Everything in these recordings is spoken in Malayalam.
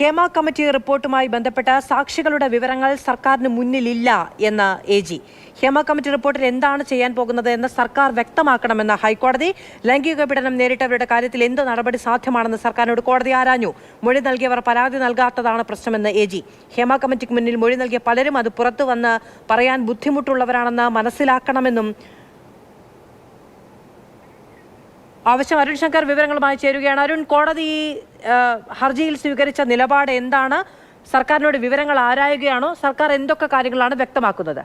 ഹേമ കമ്മിറ്റി റിപ്പോർട്ടുമായി ബന്ധപ്പെട്ട സാക്ഷികളുടെ വിവരങ്ങൾ സർക്കാരിന് മുന്നിലില്ല എന്ന് എ ജി. ഹേമ കമ്മിറ്റി റിപ്പോർട്ടിൽ എന്താണ് ചെയ്യാൻ പോകുന്നത് എന്ന് സർക്കാർ വ്യക്തമാക്കണമെന്ന് ഹൈക്കോടതി ലൈംഗിക പീഡനം നേരിട്ടവരുടെ കാര്യത്തിൽ എന്ത് നടപടി സാധ്യമാണെന്ന് സർക്കാരിനോട് കോടതി ആരാഞ്ഞു. മൊഴി നൽകിയവർ പരാതി നൽകാത്തതാണ് പ്രശ്നമെന്ന് എ ജി. ഹേമ കമ്മിറ്റിക്ക് മുന്നിൽ മൊഴി നൽകിയ പലരും അത് പുറത്തു വന്ന് പറയാൻ ബുദ്ധിമുട്ടുള്ളവരാണെന്ന് മനസ്സിലാക്കണമെന്നും ആവശ്യം. അരുൺ ശങ്കർ വിവരങ്ങളുമായി ചേരുകയാണ്. അരുൺ കോടതി ഹർജിയിൽ സ്വീകരിച്ച നിലപാട് എന്താണ്? സർക്കാരിനോട് വിവരങ്ങൾ ആരായുകയാണോ? സർക്കാർ എന്തൊക്കെ കാര്യങ്ങളാണ് വ്യക്തമാക്കുന്നത്?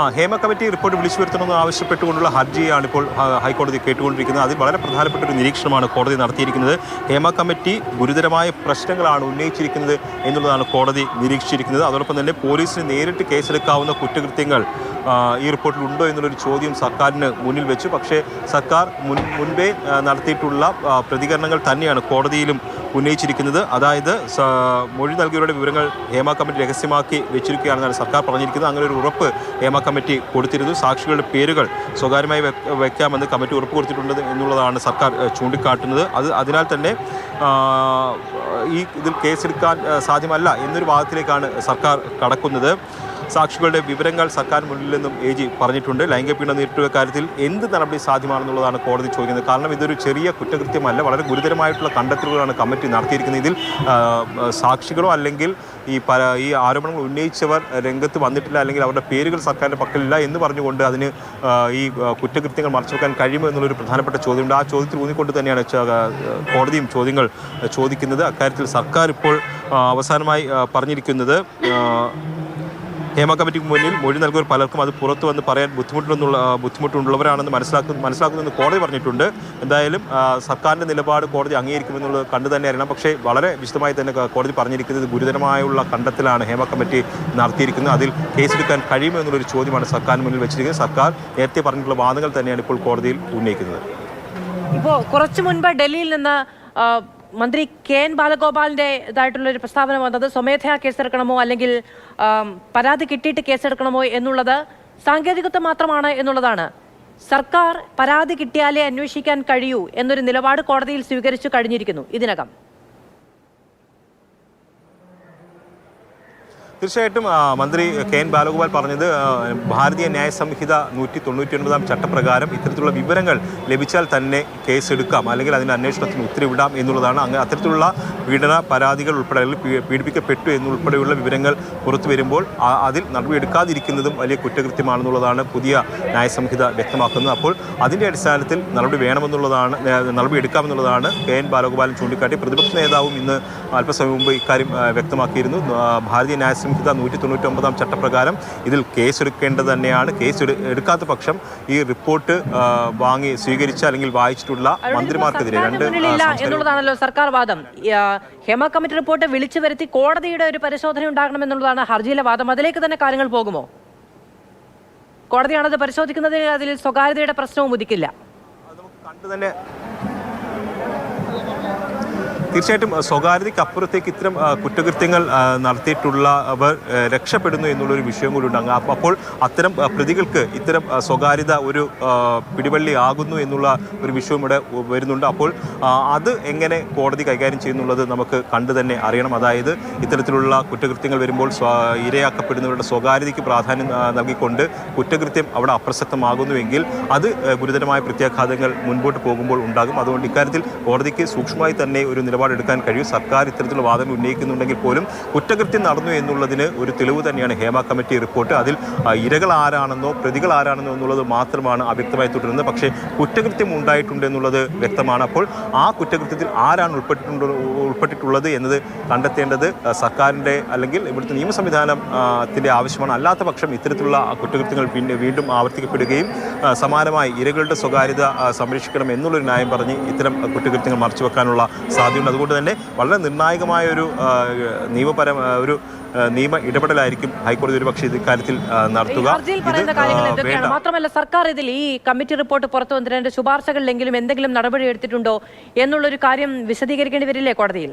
ആ ഹേമ കമ്മിറ്റി റിപ്പോർട്ട് വിളിച്ചു വരുത്തണമെന്ന് ആവശ്യപ്പെട്ടുകൊണ്ടുള്ള ഹർജിയാണ് ഇപ്പോൾ ഹൈക്കോടതി കേട്ടുകൊണ്ടിരിക്കുന്നത്. അതിൽ വളരെ പ്രധാനപ്പെട്ട ഒരു നിരീക്ഷണമാണ് കോടതി നടത്തിയിരിക്കുന്നത്. ഹേമ കമ്മിറ്റി ഗുരുതരമായ പ്രശ്നങ്ങളാണ് ഉന്നയിച്ചിരിക്കുന്നത് എന്നുള്ളതാണ് കോടതി നിരീക്ഷിച്ചിരിക്കുന്നത്. അതോടൊപ്പം തന്നെ പോലീസിന് നേരിട്ട് കേസെടുക്കാവുന്ന കുറ്റകൃത്യങ്ങൾ ഈ റിപ്പോർട്ടിൽ ഉണ്ടോ എന്നുള്ളൊരു ചോദ്യം സർക്കാരിന് മുന്നിൽ വെച്ചു. പക്ഷേ സർക്കാർ മുൻ മുൻപേ നടത്തിയിട്ടുള്ള പ്രതികരണങ്ങൾ തന്നെയാണ് കോടതിയിലും ഉന്നയിച്ചിരിക്കുന്നത്. അതായത് മൊഴി നൽകിയവരുടെ വിവരങ്ങൾ ഹേമ കമ്മിറ്റി രഹസ്യമാക്കി വെച്ചിരിക്കുകയാണെന്നാണ് സർക്കാർ പറഞ്ഞിരിക്കുന്നത്. അങ്ങനെ ഒരു ഉറപ്പ് ഹേമ കമ്മിറ്റി കൊടുത്തിരുന്നു. സാക്ഷികളുടെ പേരുകൾ സ്വകാര്യമായി വെക്ക- വെക്കാമെന്ന് കമ്മിറ്റി ഉറപ്പ് കൊടുത്തിട്ടുണ്ട് എന്നുള്ളതാണ് സർക്കാർ ചൂണ്ടിക്കാട്ടുന്നത്. അത് അതിനാൽ തന്നെ ഈ ഇതിൽ കേസെടുക്കാൻ സാധ്യമല്ല എന്നൊരു വാദത്തിലേക്കാണ് സർക്കാർ കടക്കുന്നത്. സാക്ഷികളുടെ വിവരങ്ങൾ സർക്കാർ മുന്നിൽ നിന്നും എ ജി പറഞ്ഞിട്ടുണ്ട്. ലൈംഗിക പീഡനം നേരിട്ടുള്ള കാര്യത്തിൽ എന്ത് നടപടി സാധ്യമാണെന്നുള്ളതാണ് കോടതി ചോദിക്കുന്നത്. കാരണം ഇതൊരു ചെറിയ കുറ്റകൃത്യമല്ല വളരെ ഗുരുതരമായിട്ടുള്ള കണ്ടെത്തലുകളാണ് കമ്മിറ്റി നടത്തിയിരിക്കുന്നത്. ഇതിൽ സാക്ഷികളോ അല്ലെങ്കിൽ ഈ പല ഈ ആരോപണങ്ങൾ ഉന്നയിച്ചവർ രംഗത്ത് വന്നിട്ടില്ല അല്ലെങ്കിൽ അവരുടെ പേരുകൾ സർക്കാരിന്റെ പക്കലില്ല എന്ന് പറഞ്ഞുകൊണ്ട് അതിന് ഈ കുറ്റകൃത്യങ്ങൾ മറച്ചുവെക്കാൻ കഴിയുമോ എന്നുള്ളൊരു പ്രധാനപ്പെട്ട ചോദ്യമുണ്ട്. ആ ചോദ്യത്തിൽ ഊന്നിക്കൊണ്ട് തന്നെയാണ് കോടതിയും ചോദ്യങ്ങൾ ചോദിക്കുന്നത്. അക്കാര്യത്തിൽ സർക്കാർ ഇപ്പോൾ അവസാനമായി പറഞ്ഞിരിക്കുന്നത് ഹേമ കമ്മിറ്റിക്ക് മുന്നിൽ മൊഴി നൽകുന്നവർ പലർക്കും അത് പുറത്ത് വന്ന് പറയാൻ ബുദ്ധിമുട്ടുള്ള ബുദ്ധിമുട്ടുള്ളവരാണെന്ന് മനസ്സിലാക്കുന്നു മനസ്സിലാക്കുന്നെന്ന് കോടതി പറഞ്ഞിട്ടുണ്ട്. എന്തായാലും സർക്കാരിന്റെ നിലപാട് കോടതി അംഗീകരിക്കുമെന്നുള്ളത് കണ്ടു തന്നെ അറിയണം പക്ഷേ വളരെ വിശദമായി തന്നെ കോടതി പറഞ്ഞിരിക്കുന്നത് ഗുരുതരമായുള്ള കണ്ടെത്തലാണ് ഹേമ കമ്മിറ്റി നടത്തിയിരിക്കുന്നത്. അതിൽ കേസെടുക്കാൻ കഴിയുമോ എന്നുള്ളൊരു ചോദ്യമാണ് സർക്കാരിന് മുന്നിൽ വെച്ചിരിക്കുന്നത്. സർക്കാർ നേരത്തെ പറഞ്ഞിട്ടുള്ള വാദങ്ങൾ തന്നെയാണ് ഇപ്പോൾ കോടതിയിൽ ഉന്നയിക്കുന്നത്. ഇപ്പോൾ കുറച്ച് മുൻപ് ഡൽഹിയിൽ നിന്ന് മന്ത്രി കെ എൻ ബാലഗോപാലിന്റെ ഇതായിട്ടുള്ള ഒരു പ്രസ്താവന വന്നത് സ്വമേധയാ കേസെടുക്കണമോ അല്ലെങ്കിൽ പരാതി കിട്ടിയിട്ട് കേസെടുക്കണമോ എന്നുള്ളത് സാങ്കേതികത്വം മാത്രമാണ് എന്നുള്ളതാണ്. സർക്കാർ പരാതി കിട്ടിയാലേ അന്വേഷിക്കാൻ കഴിയൂ എന്നൊരു നിലപാട് കോടതിയിൽ സ്വീകരിച്ചു കഴിഞ്ഞിരിക്കുന്നു. ഇതിനകം. തീർച്ചയായിട്ടും മന്ത്രി കെ എൻ ബാലഗോപാൽ പറഞ്ഞത് ഭാരതീയ ന്യായ സംഹിത നൂറ്റി തൊണ്ണൂറ്റി ഒൻപതാം ചട്ടപ്രകാരം ഇത്തരത്തിലുള്ള വിവരങ്ങൾ ലഭിച്ചാൽ തന്നെ കേസെടുക്കാം അല്ലെങ്കിൽ അതിന് അന്വേഷണത്തിന് ഉത്തരവിടാം എന്നുള്ളതാണ്. അങ്ങനെ അത്തരത്തിലുള്ള പീഡന പരാതികൾ ഉൾപ്പെടെ അല്ലെങ്കിൽ പീഡിപ്പിക്കപ്പെട്ടു എന്നുൾപ്പെടെയുള്ള വിവരങ്ങൾ പുറത്തു വരുമ്പോൾ അതിൽ നടപടിയെടുക്കാതിരിക്കുന്നതും വലിയ കുറ്റകൃത്യമാണെന്നുള്ളതാണ് പുതിയ ന്യായ സംഹിത വ്യക്തമാക്കുന്നത്. അപ്പോൾ അതിന്റെ അടിസ്ഥാനത്തിൽ നടപടി വേണമെന്നുള്ളതാണ് നടപടിയെടുക്കാമെന്നുള്ളതാണ് കെ എൻ ബാലഗോപാലൻ ചൂണ്ടിക്കാട്ടി. പ്രതിപക്ഷ നേതാവും ഇന്ന് അല്പസമയം മുമ്പ് ഇക്കാര്യം വ്യക്തമാക്കിയിരുന്നു. ഭാരതീയ ന്യായ സംഹിത നൂറ്റി തൊണ്ണൂറ്റി ഒമ്പതാം ചട്ടപ്രകാരം ഇതിൽ കേസെടുക്കേണ്ടത് തന്നെയാണ്. കേസ് എടു- എടുക്കാത്ത പക്ഷം ഈ റിപ്പോർട്ട് വാങ്ങി സ്വീകരിച്ച അല്ലെങ്കിൽ വായിച്ചിട്ടുള്ള മന്ത്രിമാർക്കെതിരെ രണ്ട് എന്നുള്ളതാണല്ലോ സർക്കാർ വാദം. ഹേമ കമ്മിറ്റി റിപ്പോർട്ട് വിളിച്ചു വരുത്തി കോടതിയുടെ ഒരു പരിശോധന ഉണ്ടാകണം എന്നുള്ളതാണ് ഹർജിയിലെ വാദം. അതിലേക്ക് തന്നെ കാര്യങ്ങൾ പോകുമോ? കോടതിയാണത് പരിശോധിക്കുന്നതിന് അതിൽ സ്വകാര്യതയുടെ പ്രശ്നവും ഉദിക്കില്ല. കണ്ടു തന്നെ തീർച്ചയായിട്ടും സ്വകാര്യതയ്ക്ക് അപ്പുറത്തേക്ക് ഇത്തരം കുറ്റകൃത്യങ്ങൾ നടത്തിയിട്ടുള്ളവർ രക്ഷപ്പെടുന്നു എന്നുള്ളൊരു വിഷയം കൂടി ഉണ്ട്. അപ്പോൾ അത്തരം പ്രതികൾക്ക് ഇത്തരം സ്വകാര്യത ഒരു പിടിവള്ളി ആകുന്നു എന്നുള്ള ഒരു വിഷയം ഇവിടെ വരുന്നുണ്ട്. അപ്പോൾ അത് എങ്ങനെ കോടതി കൈകാര്യം ചെയ്യുന്നുള്ളത് നമുക്ക് കണ്ടു തന്നെ അറിയണം. അതായത് ഇത്തരത്തിലുള്ള കുറ്റകൃത്യങ്ങൾ വരുമ്പോൾ ഇരയാക്കപ്പെടുന്നവരുടെ സ്വകാര്യതയ്ക്ക് പ്രാധാന്യം നൽകിക്കൊണ്ട് കുറ്റകൃത്യം അവിടെ അപ്രസക്തമാകുന്നുവെങ്കിൽ അത് ഗുരുതരമായ പ്രത്യാഘാതങ്ങൾ മുൻപോട്ട് പോകുമ്പോൾ ഉണ്ടാകും. അതുകൊണ്ട് ഇക്കാര്യത്തിൽ കോടതിക്ക് സൂക്ഷ്മമായി തന്നെ ഒരു നിലപാടെടുക്കാൻ കഴിയും. സർക്കാർ ഇത്തരത്തിലുള്ള വാദങ്ങൾ ഉന്നയിക്കുന്നുണ്ടെങ്കിൽ പോലും കുറ്റകൃത്യം നടന്നു എന്നുള്ളതിന് ഒരു തെളിവ് തന്നെയാണ് ഹേമ കമ്മിറ്റി റിപ്പോർട്ട്. അതിൽ ഇരകൾ ആരാണെന്നോ പ്രതികൾ ആരാണെന്നോ എന്നുള്ളത് മാത്രമാണ് അവ്യക്തമായി തുടരുന്നത്. പക്ഷേ കുറ്റകൃത്യം ഉണ്ടായിട്ടുണ്ട് എന്നുള്ളത് വ്യക്തമാണ്. അപ്പോൾ ആ കുറ്റകൃത്യത്തിൽ ആരാണ് ഉൾപ്പെട്ടിട്ടുണ്ട് ഉൾപ്പെട്ടിട്ടുള്ളത് എന്നത് കണ്ടെത്തേണ്ടത് സർക്കാരിന്റെ അല്ലെങ്കിൽ ഇവിടുത്തെ നിയമ സംവിധാനത്തിന്റെ ആവശ്യമാണ്. അല്ലാത്ത പക്ഷം ഇത്തരത്തിലുള്ള കുറ്റകൃത്യങ്ങൾ പിന്നെ വീണ്ടും ആവർത്തിക്കപ്പെടുകയും സമാനമായി ഇരകളുടെ സ്വകാര്യത സംരക്ഷിക്കണം എന്നുള്ളൊരു ന്യായം പറഞ്ഞ് ഇത്തരം കുറ്റകൃത്യങ്ങൾ മറച്ചുവെക്കാനുള്ള സാധ്യതയുണ്ട്. അതുകൊണ്ട് തന്നെ വളരെ നിർണായകമായ ഒരു നിയമപരം ഒരു നിയമ ഇടപെടലായിരിക്കും ഹൈക്കോടതി ഒരു പക്ഷേ ഇക്കാര്യത്തിൽ നടത്തുക. മാത്രമല്ല സർക്കാർ ഇതിൽ ഈ കമ്മിറ്റി റിപ്പോർട്ട് പുറത്തു വന്നിട്ടുണ്ട്. ശുപാർശകളിലെങ്കിലും എന്തെങ്കിലും നടപടി എടുത്തിട്ടുണ്ടോ എന്നുള്ളൊരു കാര്യം വിശദീകരിക്കേണ്ടി വരില്ലേ കോടതിയിൽ?